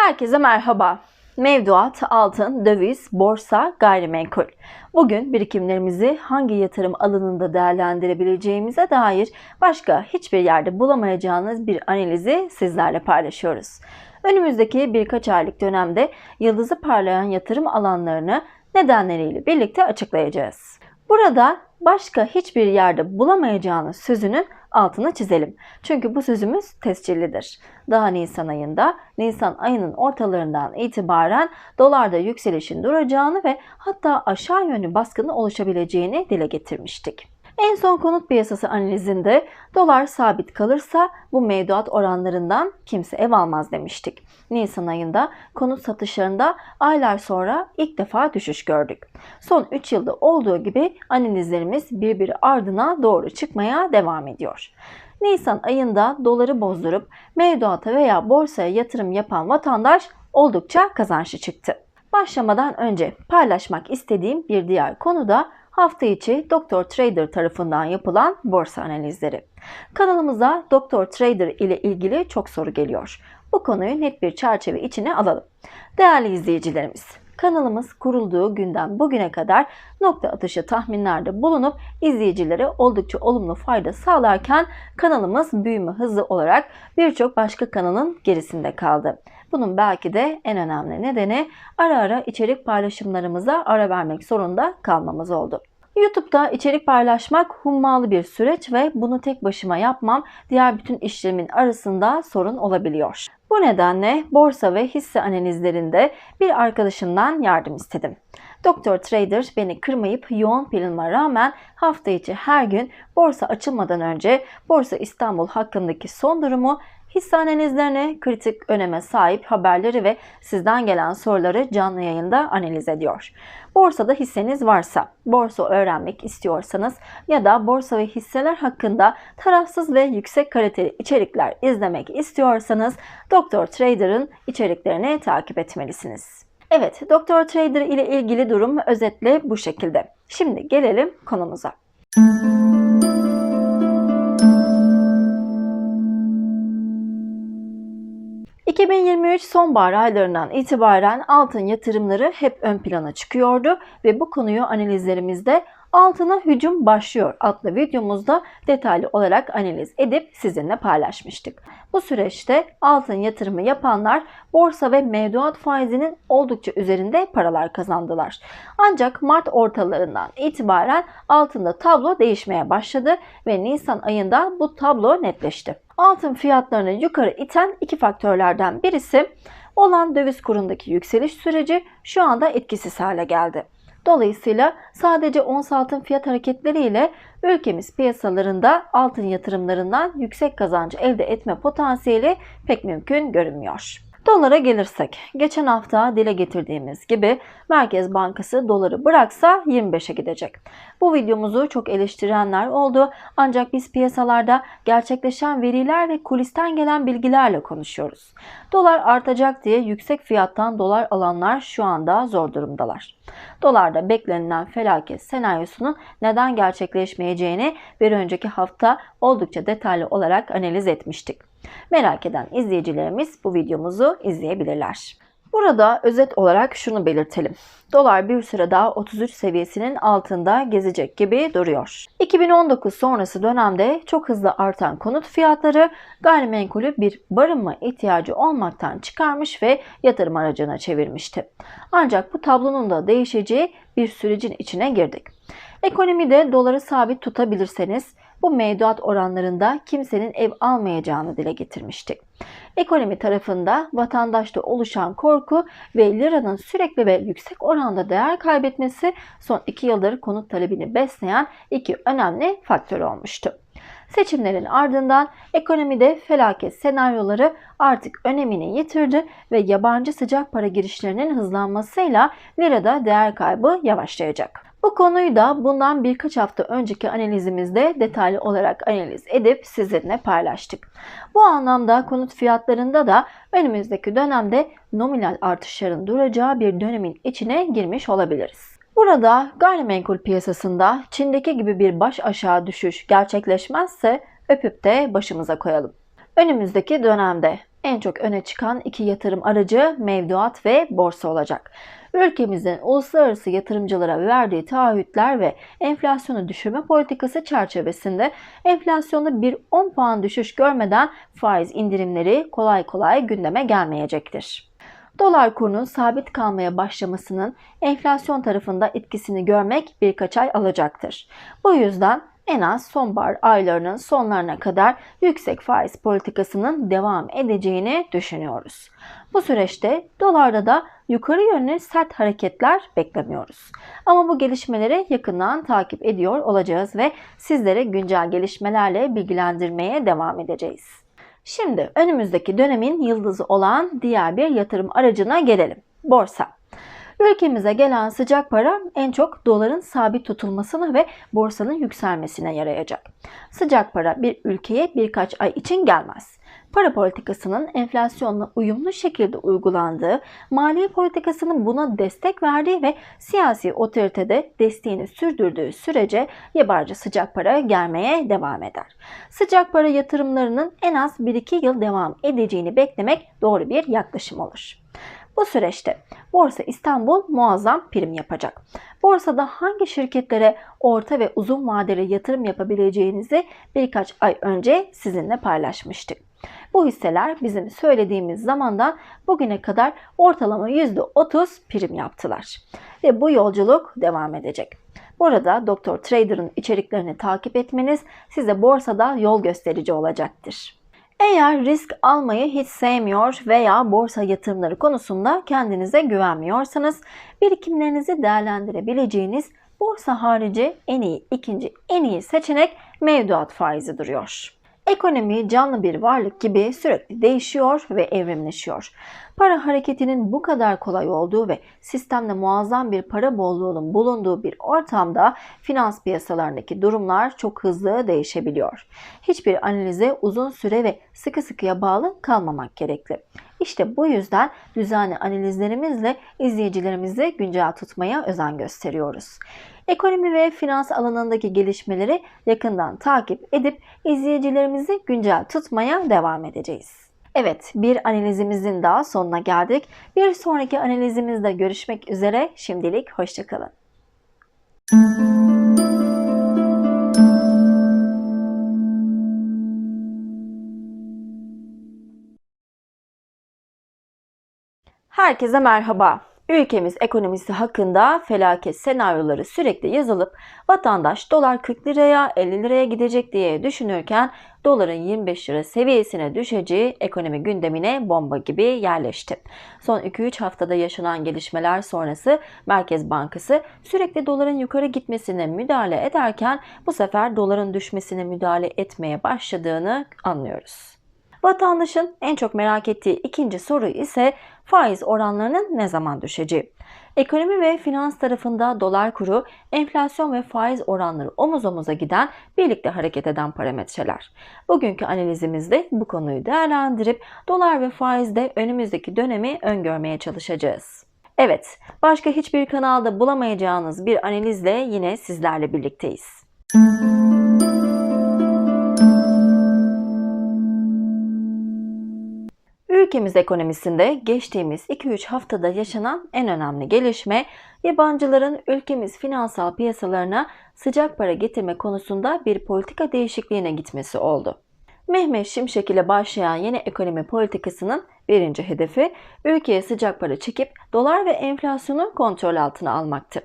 Herkese merhaba. Mevduat, altın, döviz, borsa, gayrimenkul. Bugün birikimlerimizi hangi yatırım alanında değerlendirebileceğimize dair başka hiçbir yerde bulamayacağınız bir analizi sizlerle paylaşıyoruz. Önümüzdeki birkaç aylık dönemde yıldızı parlayan yatırım alanlarını nedenleriyle birlikte açıklayacağız. Burada başka hiçbir yerde bulamayacağınız sözünün altını çizelim. Çünkü bu sözümüz tescillidir. Daha Nisan ayında, Nisan ayının ortalarından itibaren dolarda yükselişin duracağını ve hatta aşağı yönlü baskının oluşabileceğini dile getirmiştik. En son konut piyasası analizinde dolar sabit kalırsa bu mevduat oranlarından kimse ev almaz demiştik. Nisan ayında konut satışlarında aylar sonra ilk defa düşüş gördük. Son 3 yılda olduğu gibi analizlerimiz birbiri ardına doğru çıkmaya devam ediyor. Nisan ayında doları bozdurup mevduata veya borsaya yatırım yapan vatandaş oldukça kazançlı çıktı. Başlamadan önce paylaşmak istediğim bir diğer konu da hafta içi Doktor Trader tarafından yapılan borsa analizleri. Kanalımıza Doktor Trader ile ilgili çok soru geliyor. Bu konuyu net bir çerçeve içine alalım. Değerli izleyicilerimiz, kanalımız kurulduğu günden bugüne kadar nokta atışı tahminlerde bulunup izleyicilere oldukça olumlu fayda sağlarken kanalımız büyüme hızı olarak birçok başka kanalın gerisinde kaldı. Bunun belki de en önemli nedeni ara ara içerik paylaşımlarımıza ara vermek zorunda kalmamız oldu. YouTube'da içerik paylaşmak hummalı bir süreç ve bunu tek başıma yapmam diğer bütün işlerimin arasında sorun olabiliyor. Bu nedenle borsa ve hisse analizlerinde bir arkadaşımdan yardım istedim. Doktor Trader beni kırmayıp yoğun planıma rağmen hafta içi her gün borsa açılmadan önce Borsa İstanbul hakkındaki son durumu hisse analizlerini, kritik öneme sahip haberleri ve sizden gelen soruları canlı yayında analiz ediyor. Borsada hisseniz varsa, borsa öğrenmek istiyorsanız ya da borsa ve hisseler hakkında tarafsız ve yüksek kaliteli içerikler izlemek istiyorsanız Doktor Trader'ın içeriklerini takip etmelisiniz. Evet, Doktor Trader ile ilgili durum özetle bu şekilde. Şimdi gelelim konumuza. Müzik 2023 sonbahar aylarından itibaren altın yatırımları hep ön plana çıkıyordu ve bu konuyu analizlerimizde Altına Hücum Başlıyor adlı videomuzda detaylı olarak analiz edip sizinle paylaşmıştık. Bu süreçte altın yatırımı yapanlar borsa ve mevduat faizinin oldukça üzerinde paralar kazandılar. Ancak Mart ortalarından itibaren altında tablo değişmeye başladı ve Nisan ayında bu tablo netleşti. Altın fiyatlarını yukarı iten iki faktörlerden birisi olan döviz kurundaki yükseliş süreci şu anda etkisiz hale geldi. Dolayısıyla sadece ons altın fiyat hareketleriyle ülkemiz piyasalarında altın yatırımlarından yüksek kazancı elde etme potansiyeli pek mümkün görünmüyor. Dolara gelirsek, geçen hafta dile getirdiğimiz gibi Merkez Bankası doları bıraksa 25'e gidecek. Bu videomuzu çok eleştirenler oldu ancak biz piyasalarda gerçekleşen veriler ve kulisten gelen bilgilerle konuşuyoruz. Dolar artacak diye yüksek fiyattan dolar alanlar şu anda zor durumdalar. Dolarda beklenilen felaket senaryosunun neden gerçekleşmeyeceğini bir önceki hafta oldukça detaylı olarak analiz etmiştik. Merak eden izleyicilerimiz bu videomuzu izleyebilirler. Burada özet olarak şunu belirtelim. Dolar bir süre daha 33 seviyesinin altında gezecek gibi duruyor. 2019 sonrası dönemde çok hızlı artan konut fiyatları gayrimenkulü bir barınma ihtiyacı olmaktan çıkarmış ve yatırım aracına çevirmişti. Ancak bu tablonun da değişeceği bir sürecin içine girdik. Ekonomide doları sabit tutabilirseniz bu mevduat oranlarında kimsenin ev almayacağını dile getirmiştik. Ekonomi tarafında vatandaşta oluşan korku ve liranın sürekli ve yüksek oranda değer kaybetmesi son iki yıldır konut talebini besleyen iki önemli faktör olmuştu. Seçimlerin ardından ekonomide felaket senaryoları artık önemini yitirdi ve yabancı sıcak para girişlerinin hızlanmasıyla lirada değer kaybı yavaşlayacak. Bu konuyu da bundan birkaç hafta önceki analizimizde detaylı olarak analiz edip sizinle paylaştık. Bu anlamda konut fiyatlarında da önümüzdeki dönemde nominal artışların duracağı bir dönemin içine girmiş olabiliriz. Burada gayrimenkul piyasasında Çin'deki gibi bir baş aşağı düşüş gerçekleşmezse öpüp de başımıza koyalım. Önümüzdeki dönemde En çok öne çıkan iki yatırım aracı mevduat ve borsa olacak. Ülkemizin uluslararası yatırımcılara verdiği taahhütler ve enflasyonu düşürme politikası çerçevesinde enflasyonda bir 10 puan düşüş görmeden faiz indirimleri kolay kolay gündeme gelmeyecektir. Dolar kurunun sabit kalmaya başlamasının enflasyon tarafında etkisini görmek birkaç ay alacaktır. Bu yüzden en az sonbahar aylarının sonlarına kadar yüksek faiz politikasının devam edeceğini düşünüyoruz. Bu süreçte dolarda da yukarı yönlü sert hareketler beklemiyoruz. Ama bu gelişmeleri yakından takip ediyor olacağız ve sizlere güncel gelişmelerle bilgilendirmeye devam edeceğiz. Şimdi önümüzdeki dönemin yıldızı olan diğer bir yatırım aracına gelelim. Borsa. Ülkemize gelen sıcak para en çok doların sabit tutulmasına ve borsanın yükselmesine yarayacak. Sıcak para bir ülkeye birkaç ay için gelmez. Para politikasının enflasyonla uyumlu şekilde uygulandığı, maliye politikasının buna destek verdiği ve siyasi otoritede desteğini sürdürdüğü sürece yabancı sıcak para gelmeye devam eder. Sıcak para yatırımlarının en az 1-2 yıl devam edeceğini beklemek doğru bir yaklaşım olur. Bu süreçte Borsa İstanbul muazzam prim yapacak. Borsada hangi şirketlere orta ve uzun vadeli yatırım yapabileceğinizi birkaç ay önce sizinle paylaşmıştık. Bu hisseler bizim söylediğimiz zamandan bugüne kadar ortalama %30 prim yaptılar. Ve bu yolculuk devam edecek. Burada Doktor Trader'ın içeriklerini takip etmeniz size borsada yol gösterici olacaktır. Eğer risk almayı hiç sevmiyor veya borsa yatırımları konusunda kendinize güvenmiyorsanız birikimlerinizi değerlendirebileceğiniz borsa harici en iyi ikinci en iyi seçenek mevduat faizi duruyor. Ekonomi canlı bir varlık gibi sürekli değişiyor ve evrimleşiyor. Para hareketinin bu kadar kolay olduğu ve sistemde muazzam bir para bolluğunun bulunduğu bir ortamda finans piyasalarındaki durumlar çok hızlı değişebiliyor. Hiçbir analize uzun süre ve sıkı sıkıya bağlı kalmamak gerekli. İşte bu yüzden düzenli analizlerimizle izleyicilerimizi güncel tutmaya özen gösteriyoruz. Ekonomi ve finans alanındaki gelişmeleri yakından takip edip izleyicilerimizi güncel tutmaya devam edeceğiz. Evet, bir analizimizin daha sonuna geldik. Bir sonraki analizimizde görüşmek üzere. Şimdilik hoşçakalın. Herkese merhaba. Ülkemiz ekonomisi hakkında felaket senaryoları sürekli yazılıp vatandaş dolar 40 liraya 50 liraya gidecek diye düşünürken doların 25 lira seviyesine düşeceği ekonomi gündemine bomba gibi yerleşti. Son 2-3 haftada yaşanan gelişmeler sonrası Merkez Bankası sürekli doların yukarı gitmesine müdahale ederken bu sefer doların düşmesine müdahale etmeye başladığını anlıyoruz. Vatandaşın en çok merak ettiği ikinci soru ise faiz oranlarının ne zaman düşeceği. Ekonomi ve finans tarafında dolar kuru, enflasyon ve faiz oranları omuz omuza giden, birlikte hareket eden parametreler. Bugünkü analizimizde bu konuyu değerlendirip dolar ve faizde önümüzdeki dönemi öngörmeye çalışacağız. Evet, başka hiçbir kanalda bulamayacağınız bir analizle yine sizlerle birlikteyiz. Ülkemiz ekonomisinde geçtiğimiz 2-3 haftada yaşanan en önemli gelişme yabancıların ülkemiz finansal piyasalarına sıcak para getirme konusunda bir politika değişikliğine gitmesi oldu. Mehmet Şimşek ile başlayan yeni ekonomi politikasının birinci hedefi ülkeye sıcak para çekip dolar ve enflasyonu kontrol altına almaktı.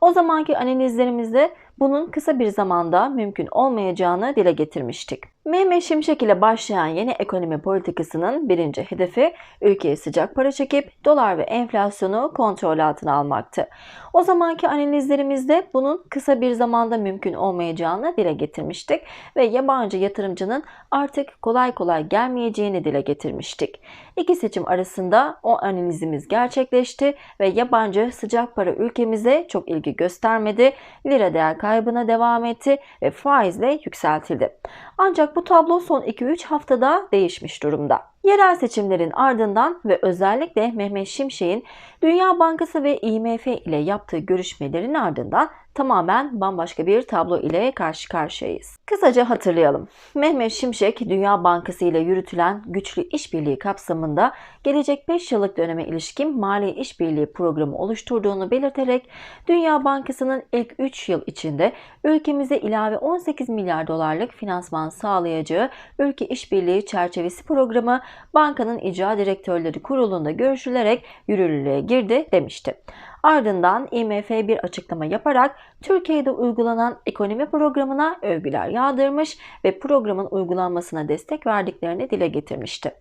O zamanki analizlerimizde bunun kısa bir zamanda mümkün olmayacağını dile getirmiştik. Mehmet Şimşek ile başlayan yeni ekonomi politikasının birinci hedefi ülkeye sıcak para çekip dolar ve enflasyonu kontrol altına almaktı. O zamanki analizlerimizde bunun kısa bir zamanda mümkün olmayacağını dile getirmiştik ve yabancı yatırımcının artık kolay kolay gelmeyeceğini dile getirmiştik. İki seçim arasında o analizimiz gerçekleşti ve yabancı sıcak para ülkemize çok ilgi göstermedi, lira değer kaybına devam etti ve faizle yükseltildi. Ancak bu tablo son 2-3 haftada değişmiş durumda. Yerel seçimlerin ardından ve özellikle Mehmet Şimşek'in Dünya Bankası ve IMF ile yaptığı görüşmelerin ardından tamamen bambaşka bir tablo ile karşı karşıyayız. Kısaca hatırlayalım. Mehmet Şimşek Dünya Bankası ile yürütülen güçlü işbirliği kapsamında gelecek 5 yıllık döneme ilişkin mali işbirliği programı oluşturduğunu belirterek Dünya Bankası'nın ilk 3 yıl içinde ülkemize ilave 18 milyar dolarlık finansman sağlayacağı ülke işbirliği çerçevesi programı bankanın icra direktörleri kurulunda görüşülerek yürürlüğe girdi demişti. Ardından IMF bir açıklama yaparak Türkiye'de uygulanan ekonomi programına övgüler yağdırmış ve programın uygulanmasına destek verdiklerini dile getirmişti.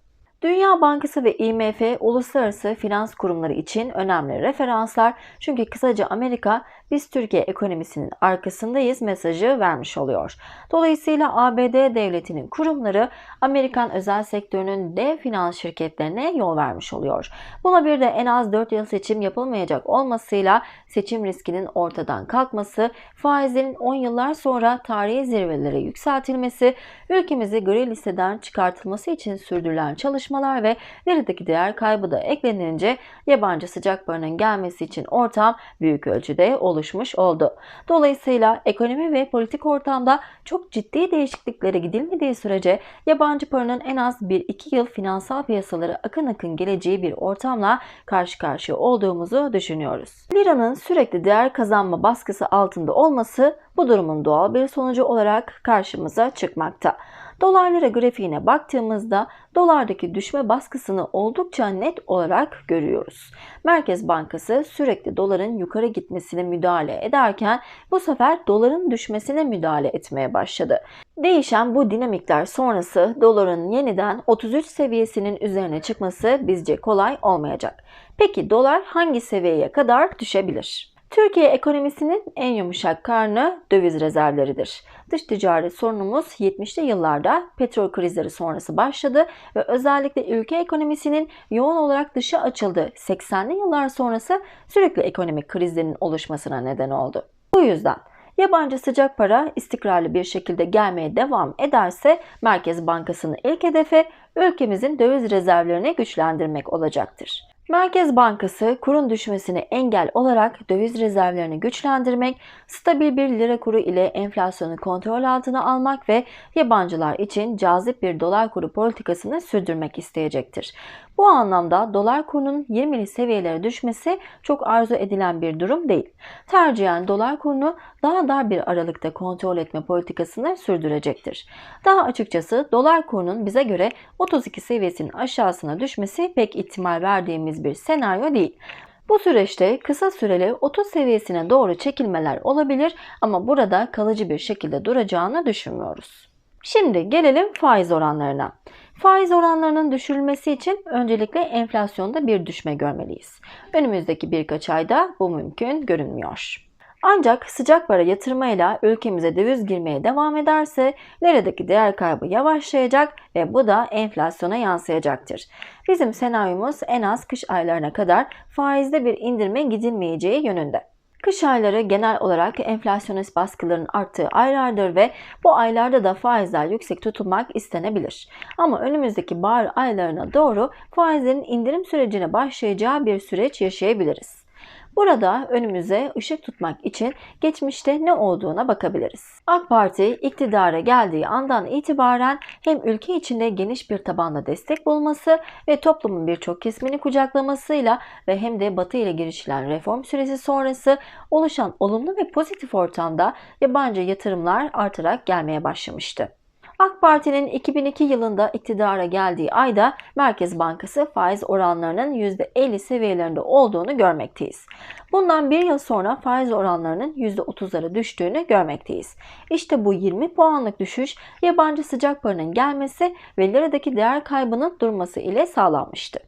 Dünya Bankası ve IMF uluslararası finans kurumları için önemli referanslar çünkü kısaca Amerika biz Türkiye ekonomisinin arkasındayız mesajı vermiş oluyor. Dolayısıyla ABD devletinin kurumları Amerikan özel sektörünün dev finans şirketlerine yol vermiş oluyor. Buna bir de en az 4 yıl seçim yapılmayacak olmasıyla seçim riskinin ortadan kalkması, faizlerin 10 yıllar sonra tarihi zirvelere yükseltilmesi, ülkemizi gri listeden çıkartılması için sürdürülen çalışmalar ve liradaki değer kaybı da eklenince yabancı sıcak paranın gelmesi için ortam büyük ölçüde oluşmuş oldu. Dolayısıyla ekonomi ve politik ortamda çok ciddi değişikliklere gidilmediği sürece yabancı paranın en az 1-2 yıl finansal piyasaları akın akın geleceği bir ortamla karşı karşıya olduğumuzu düşünüyoruz. Liranın sürekli değer kazanma baskısı altında olması bu durumun doğal bir sonucu olarak karşımıza çıkmakta. Dolar lira grafiğine baktığımızda dolardaki düşme baskısını oldukça net olarak görüyoruz. Merkez Bankası sürekli doların yukarı gitmesine müdahale ederken bu sefer doların düşmesine müdahale etmeye başladı. Değişen bu dinamikler sonrası doların yeniden 33 seviyesinin üzerine çıkması bizce kolay olmayacak. Peki dolar hangi seviyeye kadar düşebilir? Türkiye ekonomisinin en yumuşak karnı döviz rezervleridir. Dış ticaret sorunumuz 70'li yıllarda petrol krizleri sonrası başladı ve özellikle ülke ekonomisinin yoğun olarak dışa açıldığı 80'li yıllar sonrası sürekli ekonomik krizlerin oluşmasına neden oldu. Bu yüzden Yabancı sıcak para istikrarlı bir şekilde gelmeye devam ederse Merkez Bankası'nın ilk hedefi ülkemizin döviz rezervlerini güçlendirmek olacaktır. Merkez Bankası kurun düşmesine engel olarak döviz rezervlerini güçlendirmek, stabil bir lira kuru ile enflasyonu kontrol altına almak ve yabancılar için cazip bir dolar kuru politikasını sürdürmek isteyecektir. Bu anlamda dolar kurunun 20'li seviyelere düşmesi çok arzu edilen bir durum değil. Tercihen dolar kurunu daha dar bir aralıkta kontrol etme politikasını sürdürecektir. Daha açıkçası dolar kurunun bize göre 32 seviyesinin aşağısına düşmesi pek ihtimal verdiğimiz bir senaryo değil. Bu süreçte kısa süreli 30 seviyesine doğru çekilmeler olabilir ama burada kalıcı bir şekilde duracağını düşünmüyoruz. Şimdi gelelim faiz oranlarına. Faiz oranlarının düşürülmesi için öncelikle enflasyonda bir düşme görmeliyiz. Önümüzdeki birkaç ayda bu mümkün görünmüyor. Ancak sıcak para yatırmayla ülkemize döviz girmeye devam ederse liradaki değer kaybı yavaşlayacak ve bu da enflasyona yansıyacaktır. Bizim senaryomuz en az kış aylarına kadar faizde bir indirme gidilmeyeceği yönünde. Kış ayları genel olarak enflasyonist baskıların arttığı aylardır ve bu aylarda da faizler yüksek tutulmak istenebilir. Ama önümüzdeki bahar aylarına doğru faizlerin indirim sürecine başlayacağı bir süreç yaşayabiliriz. Burada önümüze ışık tutmak için geçmişte ne olduğuna bakabiliriz. AK Parti iktidara geldiği andan itibaren hem ülke içinde geniş bir tabanla destek bulması ve toplumun birçok kesimini kucaklamasıyla ve hem de Batı ile girişilen reform süresi sonrası oluşan olumlu ve pozitif ortamda yabancı yatırımlar artarak gelmeye başlamıştı. AK Parti'nin 2002 yılında iktidara geldiği ayda Merkez Bankası faiz oranlarının %50 seviyelerinde olduğunu görmekteyiz. Bundan bir yıl sonra faiz oranlarının %30'lara düştüğünü görmekteyiz. İşte bu 20 puanlık düşüş yabancı sıcak paranın gelmesi ve liradaki değer kaybının durması ile sağlanmıştı.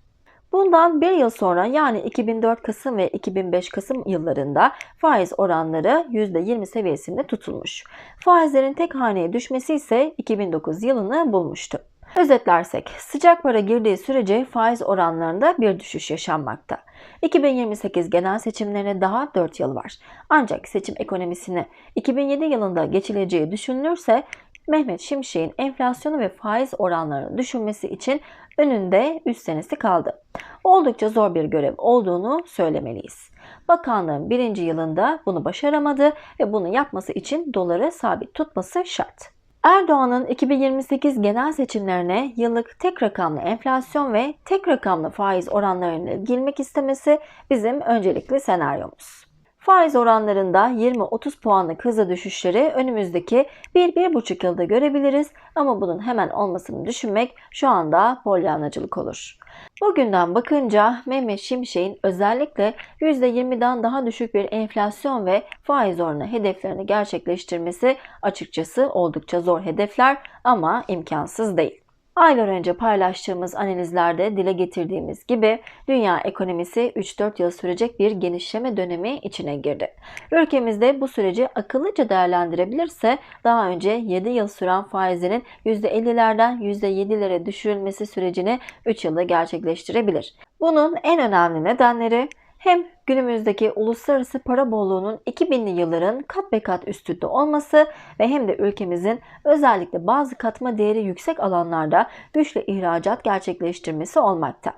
Bundan bir yıl sonra yani 2004 Kasım ve 2005 Kasım yıllarında faiz oranları %20 seviyesinde tutulmuş. Faizlerin tek haneye düşmesi ise 2009 yılını bulmuştu. Özetlersek sıcak para girdiği sürece faiz oranlarında bir düşüş yaşanmakta. 2028 genel seçimlerine daha 4 yıl var. Ancak seçim ekonomisini 2007 yılında geçileceği düşünülürse Mehmet Şimşek'in enflasyonu ve faiz oranlarını düşünmesi için Önünde 3 senesi kaldı. Oldukça zor bir görev olduğunu söylemeliyiz. Bakanlığın birinci yılında bunu başaramadı ve bunu yapması için doları sabit tutması şart. Erdoğan'ın 2028 genel seçimlerine yıllık tek rakamlı enflasyon ve tek rakamlı faiz oranlarıyla girmek istemesi bizim öncelikli senaryomuz. Faiz oranlarında 20-30 puanlık hızla düşüşleri önümüzdeki 1-1,5 yılda görebiliriz ama bunun hemen olmasını düşünmek şu anda polyanacılık olur. Bugünden bakınca Mehmet Şimşek'in özellikle %20'den daha düşük bir enflasyon ve faiz oranı hedeflerini gerçekleştirmesi açıkçası oldukça zor hedefler ama imkansız değil. Aylar önce paylaştığımız analizlerde dile getirdiğimiz gibi dünya ekonomisi 3-4 yıl sürecek bir genişleme dönemi içine girdi. Ülkemizde bu süreci akıllıca değerlendirebilirse daha önce 7 yıl süren faizlerin %50'lerden %7'lere düşürülmesi sürecini 3 yılda gerçekleştirebilir. Bunun en önemli nedenleri hem günümüzdeki uluslararası para bolluğunun 2000'li yılların kat be kat üstünde olması ve hem de ülkemizin özellikle bazı katma değeri yüksek alanlarda güçlü ihracat gerçekleştirmesi olmakta.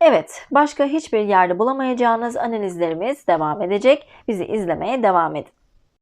Evet, başka hiçbir yerde bulamayacağınız analizlerimiz devam edecek. Bizi izlemeye devam edin.